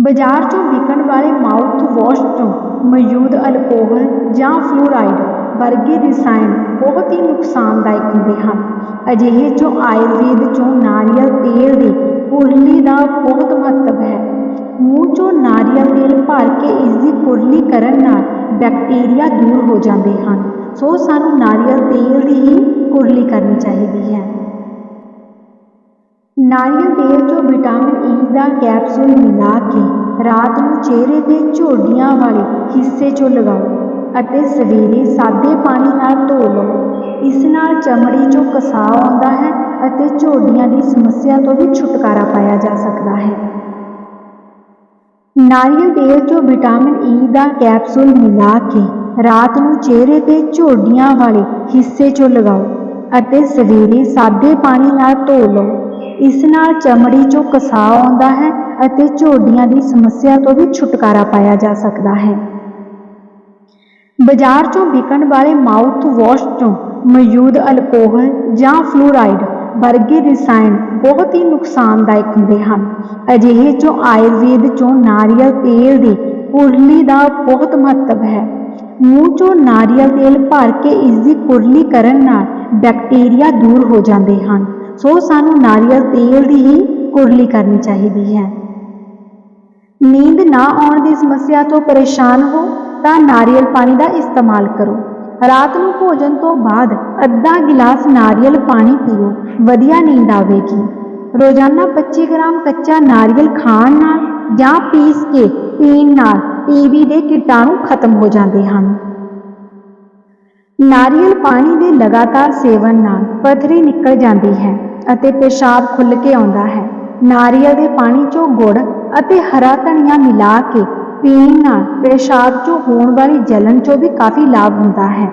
ਬਾਜ਼ਾਰ 'ਚੋਂ ਵਿਕਣ ਵਾਲੇ ਮਾਊਥ ਵਾਸ਼ 'ਚੋਂ ਮੌਜੂਦ ਅਲਕੋਹਲ ਜਾਂ ਫਲੋਰਾਈਡ ਵਰਗੇ ਰਸਾਇਣ ਬਹੁਤ ਹੀ ਨੁਕਸਾਨਦਾਇਕ ਹੁੰਦੇ ਹਨ। ਅਜਿਹੇ 'ਚੋਂ ਆਯੁਰਵੇਦ 'ਚੋਂ ਨਾਰੀਅਲ ਤੇਲ ਦੀ ਕੁਰਲੀ ਦਾ ਬਹੁਤ ਮਹੱਤਵ ਹੈ। ਮੂੰਹ 'ਚੋਂ ਨਾਰੀਅਲ ਤੇਲ ਭਰ ਕੇ ਇਸ ਦੀ ਕੁਰਲੀ ਕਰਨ ਨਾਲ ਬੈਕਟੀਰੀਆ ਦੂਰ ਹੋ ਜਾਂਦੇ ਹਨ। ਸੋ ਸਾਨੂੰ ਨਾਰੀਅਲ ਤੇਲ ਦੀ ਹੀ ਕੁਰਲੀ ਕਰਨੀ ਚਾਹੀਦੀ ਹੈ। ਨਾਰੀਅਲ ਤੇਲ 'ਚੋਂ ਵਿਟਾਮਿਨ ਈ ਦਾ ਕੈਪਸੂਲ ਮਿਲਾ ਕੇ ਰਾਤ ਨੂੰ ਚਿਹਰੇ ਦੇ ਝੋਡੀਆਂ ਵਾਲੇ ਹਿੱਸੇ 'ਚੋਂ ਲਗਾਓ ਅਤੇ ਸਵੇਰੇ ਸਾਦੇ ਪਾਣੀ ਨਾਲ ਧੋ ਲਓ। ਇਸ ਨਾਲ ਚਮੜੀ 'ਚੋਂ ਕਸਾਵ ਆਉਂਦਾ ਹੈ ਅਤੇ ਝੋਡੀਆਂ ਦੀ ਸਮੱਸਿਆ ਤੋਂ ਵੀ ਛੁਟਕਾਰਾ ਪਾਇਆ ਜਾ ਸਕਦਾ ਹੈ। ਨਾਰੀਅਲ ਤੇਲ 'ਚੋਂ ਵਿਟਾਮਿਨ ਈ ਦਾ ਕੈਪਸੂਲ ਮਿਲਾ ਕੇ ਰਾਤ ਨੂੰ ਚਿਹਰੇ ਦੇ ਝੋਡੀਆਂ ਵਾਲੇ ਹਿੱਸੇ 'ਚੋਂ ਲਗਾਓ ਅਤੇ ਸਵੇਰੇ ਸਾਦੇ ਪਾਣੀ ਨਾਲ ਧੋ ਲਓ। ਇਸ ਨਾਲ ਚਮੜੀ 'ਚੋਂ ਕਸਾਅ ਆਉਂਦਾ ਹੈ ਅਤੇ ਝੋਡੀਆਂ ਦੀ ਸਮੱਸਿਆ ਤੋਂ ਵੀ ਛੁਟਕਾਰਾ ਪਾਇਆ ਜਾ ਸਕਦਾ ਹੈ। ਬਾਜ਼ਾਰ 'ਚੋਂ ਵਿਕਣ ਵਾਲੇ ਮਾਊਥ ਵਾਸ਼ 'ਚੋਂ ਮੌਜੂਦ ਅਲਕੋਹਲ ਜਾਂ ਫਲੂਰਾਈਡ ਵਰਗੇ ਰਸਾਇਣ ਬਹੁਤ ਹੀ ਨੁਕਸਾਨਦਾਇਕ ਹੁੰਦੇ ਹਨ। ਅਜਿਹੇ 'ਚੋਂ ਆਯੁਰਵੇਦ 'ਚੋਂ ਨਾਰੀਅਲ ਤੇਲ ਦੀ ਕੁਰਲੀ ਦਾ ਬਹੁਤ ਮਹੱਤਵ ਹੈ। ਮੂੰਹ 'ਚੋਂ ਨਾਰੀਅਲ ਤੇਲ ਭਰ ਕੇ ਇਸ ਦੀ ਕੁਰਲੀ ਕਰਨ ਨਾਲ ਬੈਕਟੀਰੀਆ ਦੂਰ ਹੋ ਜਾਂਦੇ ਹਨ। ਸੋ ਸਾਨੂੰ ਨਾਰੀਅਲ ਤੇਲ ਦੀ ਹੀ ਕੁਰਲੀ ਕਰਨੀ ਚਾਹੀਦੀ ਹੈ। ਨੀਂਦ ਨਾ ਆਉਣ ਦੀ ਸਮੱਸਿਆ ਤੋਂ ਪਰੇਸ਼ਾਨ ਹੋ ਤਾਂ ਨਾਰੀਅਲ ਪਾਣੀ ਦਾ ਇਸਤੇਮਾਲ ਕਰੋ। ਰਾਤ ਨੂੰ ਭੋਜਨ ਤੋਂ ਬਾਅਦ ਅੱਧਾ ਗਿਲਾਸ ਨਾਰੀਅਲ ਪਾਣੀ ਪੀਓ, ਵਧੀਆ ਨੀਂਦ ਆਵੇਗੀ। ਰੋਜ਼ਾਨਾ 25 ਗ੍ਰਾਮ ਕੱਚਾ ਨਾਰੀਅਲ ਖਾਣ ਨਾਲ ਜਾਂ ਪੀਸ ਕੇ ਪੀਣ ਨਾਲ ਟੀਬੀ ਦੇ ਕੀਟਾਣੂ ਖਤਮ ਹੋ ਜਾਂਦੇ ਹਨ। ਨਾਰੀਅਲ ਪਾਣੀ ਦੇ ਲਗਾਤਾਰ ਸੇਵਨ ਨਾਲ ਪਥਰੀ ਨਿਕਲ ਜਾਂਦੀ ਹੈ ਅਤੇ ਪਿਸ਼ਾਬ ਖੁੱਲ੍ਹ ਕੇ ਆਉਂਦਾ ਹੈ। ਨਾਰੀਅਲ ਦੇ ਪਾਣੀ 'ਚੋਂ ਗੁੜ ਅਤੇ ਹਰਾ ਧਨੀਆ ਮਿਲਾ ਕੇ ਪੀਣ ਨਾਲ ਪਿਸ਼ਾਬ 'ਚੋਂ ਹੋਣ ਵਾਲੀ ਜਲਨ 'ਚੋਂ ਵੀ ਕਾਫੀ ਲਾਭ ਹੁੰਦਾ ਹੈ।